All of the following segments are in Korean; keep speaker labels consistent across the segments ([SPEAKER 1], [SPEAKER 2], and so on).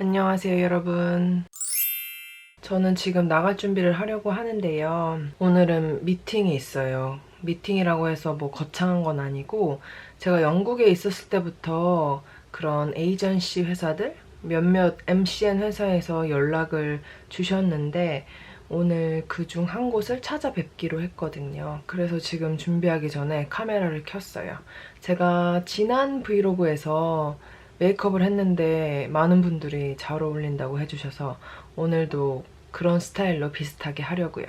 [SPEAKER 1] 안녕하세요, 여러분. 저는 지금 나갈 준비를 하려고 하는데요. 오늘은 미팅이 있어요. 미팅이라고 해서 뭐 거창한 건 아니고 제가 영국에 있었을 때부터 그런 에이전시 회사들 몇몇 MCN 회사에서 연락을 주셨는데 오늘 그 중 한 곳을 찾아뵙기로 했거든요. 그래서 지금 준비하기 전에 카메라를 켰어요. 제가 지난 브이로그에서 메이크업을 했는데 많은 분들이 잘 어울린다고 해주셔서 오늘도 그런 스타일로 비슷하게 하려고요.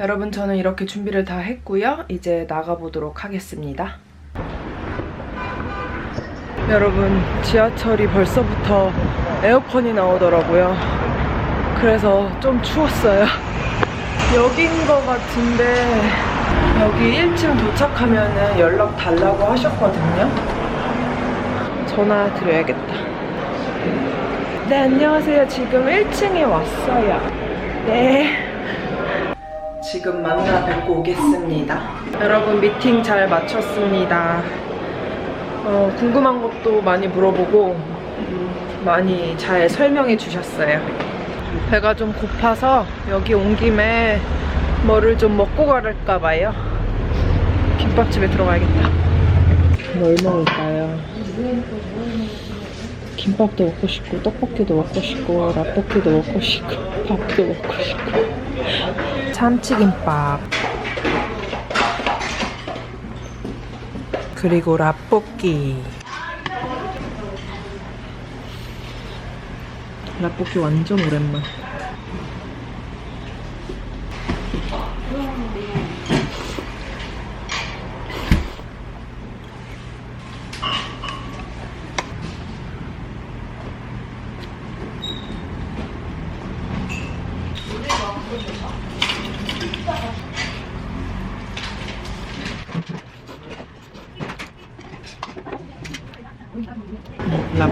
[SPEAKER 1] 여러분 저는 이렇게 준비를 다 했고요. 이제 나가보도록 하겠습니다. 여러분 지하철이 벌써부터 에어컨이 나오더라고요. 그래서 좀 추웠어요. 여긴 것 같은데 여기 1층 도착하면 연락 달라고 하셨거든요. 전화 드려야겠다. 네 안녕하세요. 지금 1층에 왔어요. 네. 지금 만나 뵙고 오겠습니다. 여러분 미팅 잘 마쳤습니다. 어, 궁금한 것도 많이 물어보고 음, 많이 잘 설명해 주셨어요. 배가 좀 고파서 여기 온 김에 뭐를 좀 먹고 가랄까 봐요. 김밥집에 들어가야겠다. 뭘 먹을까요? 김밥도 먹고 싶고 떡볶이도 먹고 싶고 라볶이도 먹고 싶고 밥도 먹고 싶고. 참치김밥. 그리고 라볶이. 라볶이 완전 오랜만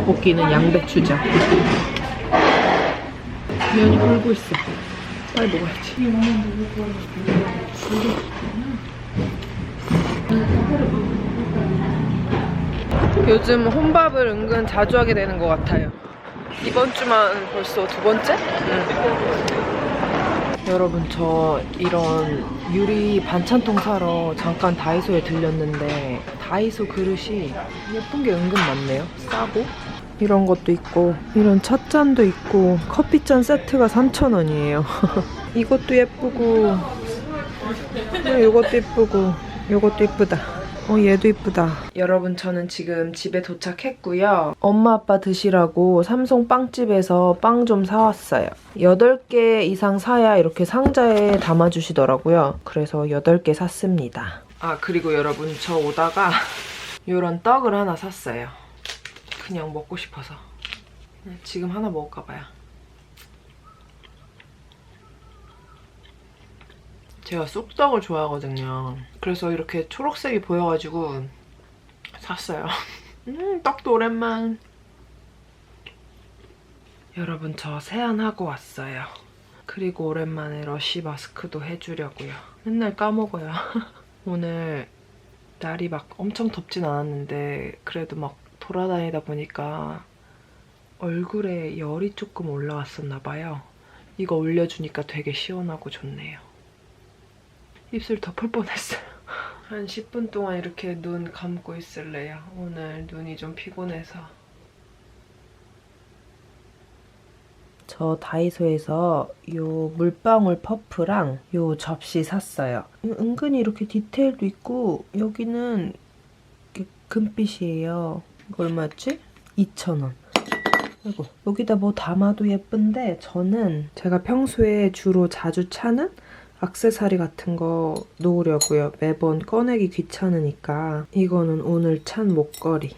[SPEAKER 1] 라볶이는 양배추장 면이 불고 있어 빨리 먹어야지. 요즘 혼밥을 은근 자주 하게 되는 것 같아요. 이번 주만 벌써 두 번째? 여러분 저 이런 유리 반찬통 사러 잠깐 다이소에 들렸는데 다이소 그릇이 예쁜 게 은근 많네요. 싸고 이런 것도 있고 이런 찻잔도 있고 커피잔 세트가 3,000원이에요 이것도 예쁘고 어, 이것도 이쁘고 이것도 이쁘다. 어 얘도 이쁘다. 여러분 저는 지금 집에 도착했고요. 엄마 아빠 드시라고 삼성 빵집에서 빵 좀 사왔어요. 8개 이상 사야 이렇게 상자에 담아주시더라고요. 그래서 8개 샀습니다. 아 그리고 여러분 저 오다가 이런 떡을 하나 샀어요. 그냥 먹고 싶어서. 지금 하나 먹을까 봐요. 제가 쑥떡을 좋아하거든요. 그래서 이렇게 초록색이 보여가지고 샀어요. 음, 떡도 오랜만. 여러분 저 세안하고 왔어요. 그리고 오랜만에 러쉬 마스크도 해주려고요. 맨날 까먹어요. 오늘 날이 막 엄청 덥진 않았는데 그래도 막 돌아다니다 보니까 얼굴에 열이 조금 올라왔었나 봐요. 이거 올려주니까 되게 시원하고 좋네요. 입술 덮을 뻔했어요. 한 10분 동안 이렇게 눈 감고 있을래요. 오늘 눈이 좀 피곤해서. 저 다이소에서 요 물방울 퍼프랑 요 접시 샀어요. 은근히 이렇게 디테일도 있고 여기는 금빛이에요. 이거 얼마였지? 2,000원. 아이고 여기다 뭐 담아도 예쁜데 저는 제가 평소에 주로 자주 차는 악세사리 같은 거 놓으려고요. 매번 꺼내기 귀찮으니까. 이거는 오늘 찬 목걸이.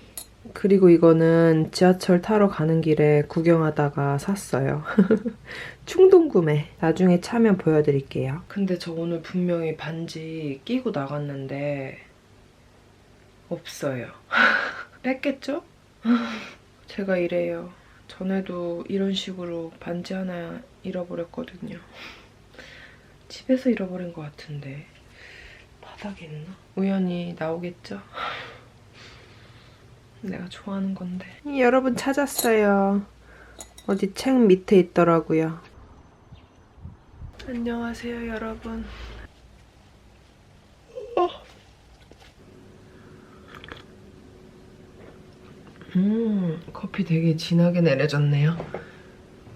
[SPEAKER 1] 그리고 이거는 지하철 타러 가는 길에 구경하다가 샀어요. 충동 구매. 나중에 차면 보여드릴게요. 근데 저 오늘 분명히 반지 끼고 나갔는데 없어요. 뺐겠죠? 제가 이래요. 전에도 이런 식으로 반지 하나 잃어버렸거든요. 집에서 잃어버린 것 같은데 바닥에 있나? 우연히 나오겠죠? 내가 좋아하는 건데 여러분 찾았어요 어디 책 밑에 있더라고요 안녕하세요 여러분 음 커피 되게 진하게 내려졌네요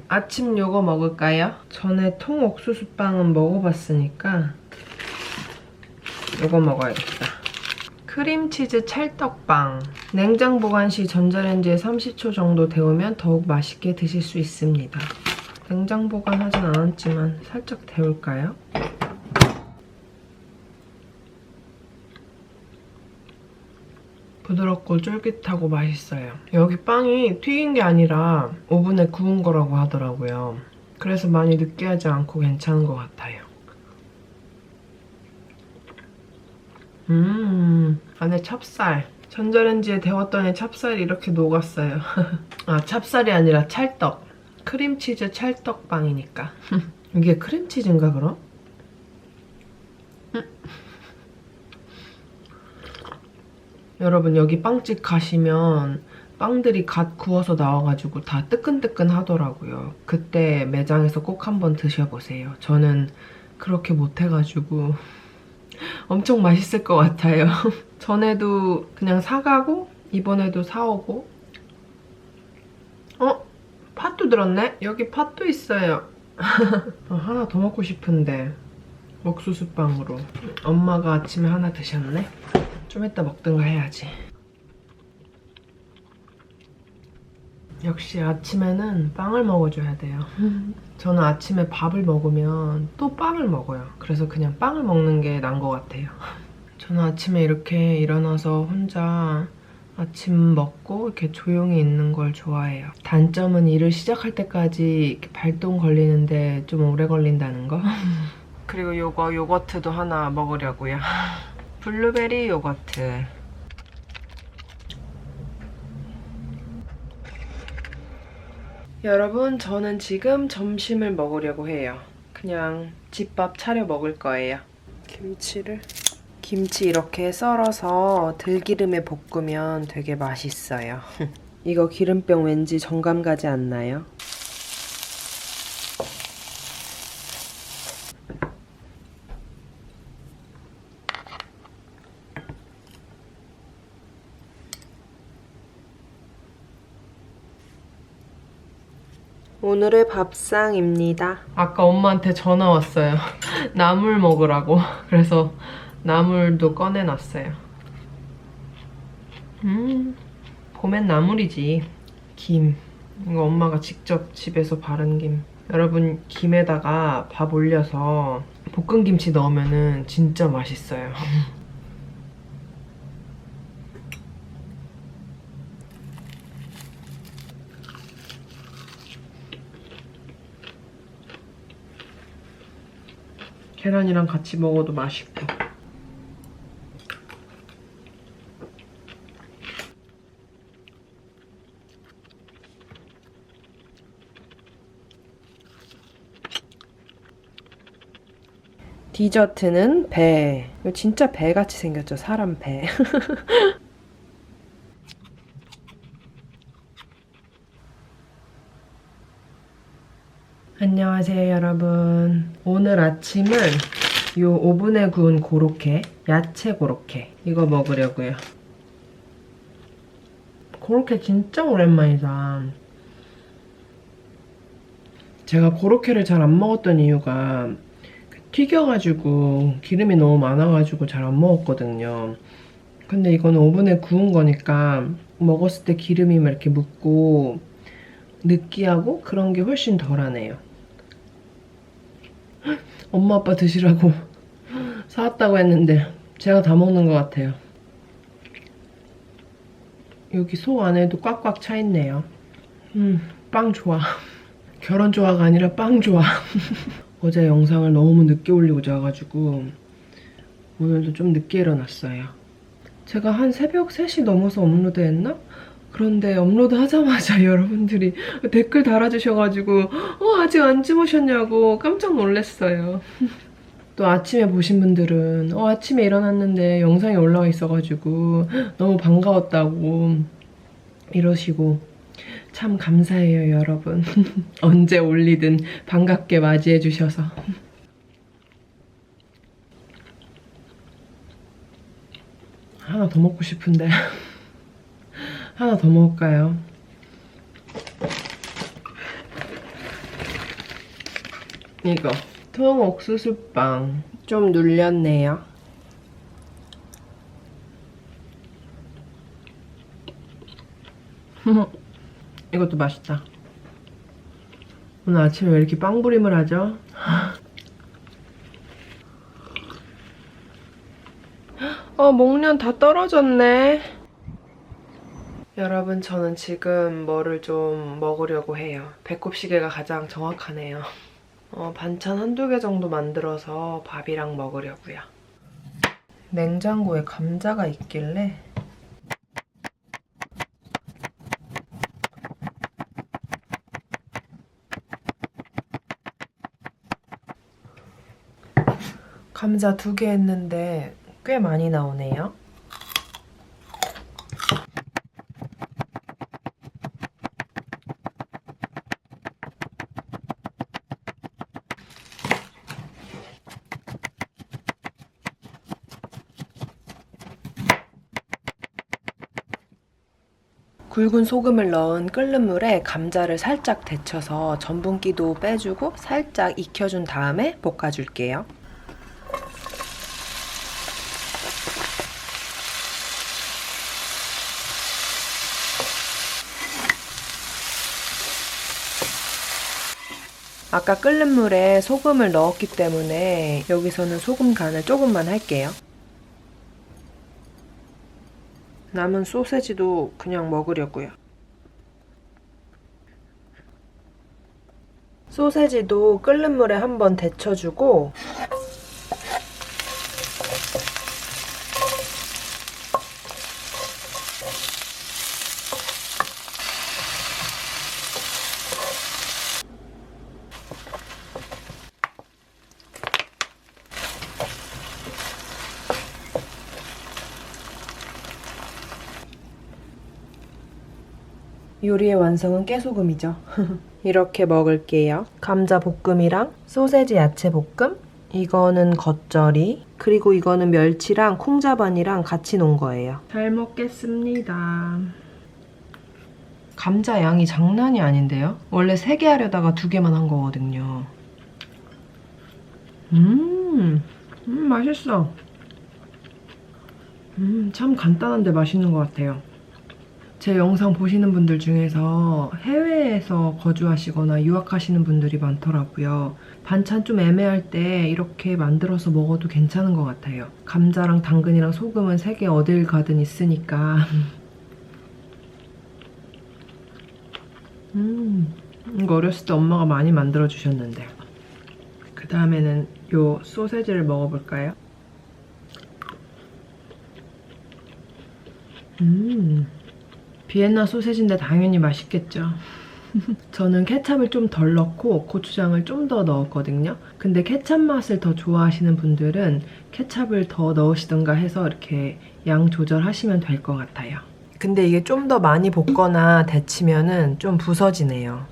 [SPEAKER 1] 아침 요거 먹을까요? 전에 통옥수수빵은 먹어봤으니까 요거 먹어야겠다. 크림치즈 찰떡빵. 냉장 보관 시 전자레인지에 30초 정도 데우면 더욱 맛있게 드실 수 있습니다. 냉장 보관하진 않았지만 살짝 데울까요? 부드럽고 쫄깃하고 맛있어요. 여기 빵이 튀긴 게 아니라 오븐에 구운 거라고 하더라고요. 그래서 많이 느끼하지 않고 괜찮은 것 같아요. 음, 안에 찹쌀. 전자레인지에 데웠더니 찹쌀이 이렇게 녹았어요. 아, 찹쌀이 아니라 찰떡. 크림치즈 찰떡빵이니까. 이게 크림치즈인가 그럼? 여러분 여기 빵집 가시면 빵들이 갓 구워서 나와가지고 다 뜨끈뜨끈 하더라고요. 그때 매장에서 꼭 한번 드셔보세요. 저는 그렇게 못해가지고 엄청 맛있을 것 같아요. 전에도 그냥 사가고 이번에도 사오고 어? 팥도 들었네? 여기 팥도 있어요. 어, 하나 더 먹고 싶은데 옥수수빵으로 엄마가 아침에 하나 드셨네? 좀 이따 먹든가 해야지. 역시 아침에는 빵을 먹어줘야 돼요. 저는 아침에 밥을 먹으면 또 빵을 먹어요. 그래서 그냥 빵을 먹는 게 나은 것 같아요. 저는 아침에 이렇게 일어나서 혼자 아침 먹고 이렇게 조용히 있는 걸 좋아해요. 단점은 일을 시작할 때까지 발동 걸리는데 좀 오래 걸린다는 거. 그리고 요거 요거트도 하나 먹으려고요. 블루베리 요거트. 여러분, 저는 지금 점심을 먹으려고 해요. 그냥 집밥 차려 먹을 거예요. 김치를 김치 이렇게 썰어서 들기름에 볶으면 되게 맛있어요. 이거 기름병 왠지 정감 가지 않나요? 오늘의 밥상입니다. 아까 엄마한테 전화 왔어요. 나물 먹으라고. 그래서 나물도 꺼내놨어요. 음, 봄엔 나물이지. 김. 이거 엄마가 직접 집에서 바른 김. 여러분, 김에다가 밥 올려서 볶은 김치 넣으면 진짜 맛있어요. 계란이랑 같이 먹어도 맛있고. 디저트는 배. 이거 진짜 배같이 생겼죠? 사람 배. 안녕하세요, 여러분. 오늘 아침은 요 오븐에 구운 고로케, 야채 고로케. 이거 먹으려고요. 고로케 진짜 오랜만이다. 제가 고로케를 잘 안 먹었던 이유가 튀겨가지고 기름이 너무 많아가지고 잘 안 먹었거든요. 근데 이거는 오븐에 구운 거니까 먹었을 때 기름이 막 이렇게 묻고 느끼하고 그런 게 훨씬 덜하네요. 엄마 아빠 드시라고 사왔다고 했는데 제가 다 먹는 것 같아요. 여기 속 안에도 꽉꽉 차 있네요. 음, 빵 좋아. 결혼 좋아가 아니라 빵 좋아. 어제 영상을 너무 늦게 올리고 자가지고 오늘도 좀 늦게 일어났어요. 제가 한 새벽 3시 넘어서 업로드 했나? 그런데 업로드 하자마자 여러분들이 댓글 달아주셔가지고 어 아직 안 주무셨냐고 깜짝 놀랐어요. 또 아침에 보신 분들은 어 아침에 일어났는데 영상이 올라와 있어가지고 너무 반가웠다고 이러시고 참 감사해요 여러분. 언제 올리든 반갑게 맞이해 주셔서. 하나 더 먹고 싶은데. 하나 더 먹을까요? 이거 통옥수수빵 좀 눌렸네요. 이것도 맛있다. 오늘 아침에 왜 이렇게 빵부림을 하죠? 어, 목련 다 떨어졌네. 여러분, 저는 지금 뭐를 좀 먹으려고 해요. 배꼽 시계가 가장 정확하네요. 어, 반찬 한두 개 정도 만들어서 밥이랑 먹으려고요. 냉장고에 감자가 있길래 감자 두 개 했는데 꽤 많이 나오네요. 굵은 소금을 넣은 끓는 물에 감자를 살짝 데쳐서 전분기도 빼주고 살짝 익혀준 다음에 볶아줄게요. 아까 끓는 물에 소금을 넣었기 때문에 여기서는 소금 간을 조금만 할게요. 남은 소세지도 그냥 먹으려고요. 소세지도 끓는 물에 한번 데쳐주고 요리의 완성은 깨소금이죠. 이렇게 먹을게요. 감자 볶음이랑 소세지 야채 볶음, 이거는 겉절이, 그리고 이거는 멸치랑 콩자반이랑 같이 놓은 거예요. 잘 먹겠습니다. 감자 양이 장난이 아닌데요? 원래 3개 하려다가 2개만 한 거거든요. 음, 음, 맛있어. 음, 참 간단한데 맛있는 것 같아요. 제 영상 보시는 분들 중에서 해외에서 거주하시거나 유학하시는 분들이 많더라고요. 반찬 좀 애매할 때 이렇게 만들어서 먹어도 괜찮은 것 같아요. 감자랑 당근이랑 소금은 세개 어딜 가든 있으니까. 음, 이거 어렸을 때 엄마가 많이 만들어 주셨는데. 그 다음에는 요 소세지를 먹어볼까요? 음, 비엔나 소세지인데 당연히 맛있겠죠. 저는 케찹을 좀 덜 넣고 고추장을 좀 더 넣었거든요. 근데 케찹 맛을 더 좋아하시는 분들은 케찹을 더 넣으시던가 해서 이렇게 양 조절하시면 될 것 같아요. 근데 이게 좀 더 많이 볶거나 데치면은 좀 부서지네요.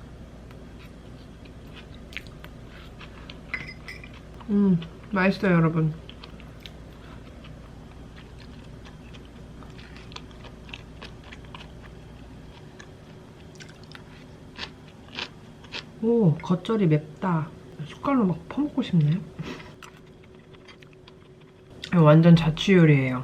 [SPEAKER 1] 음, 맛있어요, 여러분. 오, 겉절이 맵다. 숟갈로 막 퍼먹고 싶네. 완전 자취 요리예요.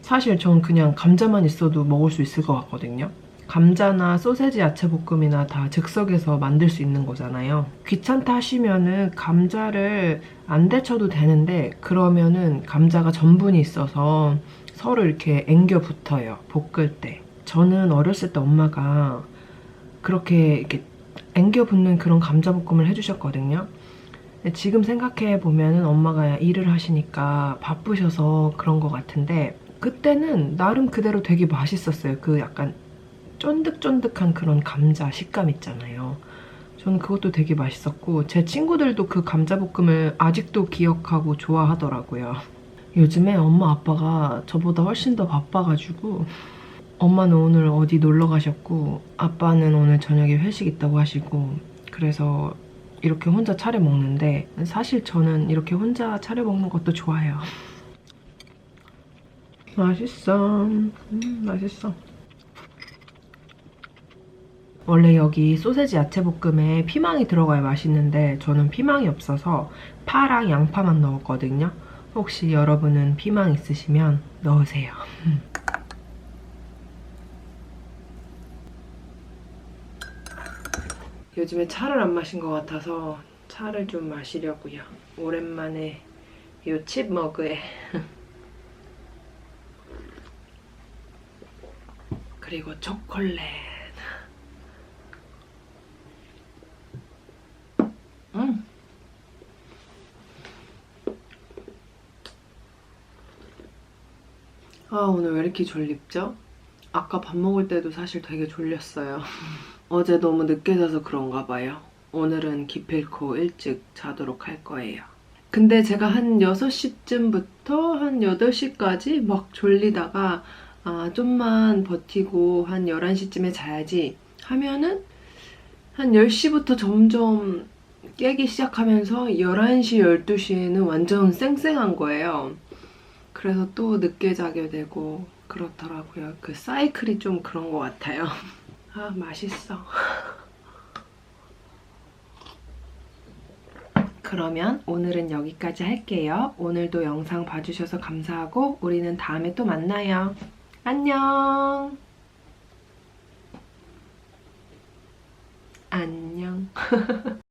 [SPEAKER 1] 사실 전 그냥 감자만 있어도 먹을 수 있을 것 같거든요. 감자나 소세지 야채 볶음이나 다 즉석에서 만들 수 있는 거잖아요. 귀찮다 하시면은 감자를 안 데쳐도 되는데 그러면은 감자가 전분이 있어서 서로 이렇게 앵겨 붙어요. 볶을 때. 저는 어렸을 때 엄마가 그렇게 이렇게 앵겨 붙는 그런 감자볶음을 해주셨거든요. 지금 생각해 보면은 엄마가 일을 하시니까 바쁘셔서 그런 것 같은데 그때는 나름 그대로 되게 맛있었어요. 그 약간 쫀득쫀득한 그런 감자 식감 있잖아요. 저는 그것도 되게 맛있었고 제 친구들도 그 감자볶음을 아직도 기억하고 좋아하더라고요. 요즘에 엄마 아빠가 저보다 훨씬 더 바빠가지고 엄마는 오늘 어디 놀러 가셨고 아빠는 오늘 저녁에 회식 있다고 하시고 그래서 이렇게 혼자 차려 먹는데 사실 저는 이렇게 혼자 차려 먹는 것도 좋아요. 맛있어. 음, 맛있어. 원래 여기 소세지 야채 볶음에 피망이 들어가야 맛있는데 저는 피망이 없어서 파랑 양파만 넣었거든요. 혹시 여러분은 피망 있으시면 넣으세요. 요즘에 차를 안 마신 것 같아서 차를 좀 마시려고요. 오랜만에 요 칩 머그에 그리고 초콜릿. 음. 아 오늘 왜 이렇게 졸립죠? 아까 밥 먹을 때도 사실 되게 졸렸어요. 어제 너무 늦게 자서 그런가 봐요. 오늘은 기필코 일찍 자도록 할 거예요. 근데 제가 한 6시쯤부터 한 8시까지 막 졸리다가 아, 좀만 버티고 한 11시쯤에 자야지 하면은 한 10시부터 점점 깨기 시작하면서 11시, 12시에는 완전 쌩쌩한 거예요. 그래서 또 늦게 자게 되고 그렇더라고요. 그 사이클이 좀 그런 것 같아요. 아, 맛있어. 그러면 오늘은 여기까지 할게요. 오늘도 영상 봐주셔서 감사하고 우리는 다음에 또 만나요. 안녕. 안녕.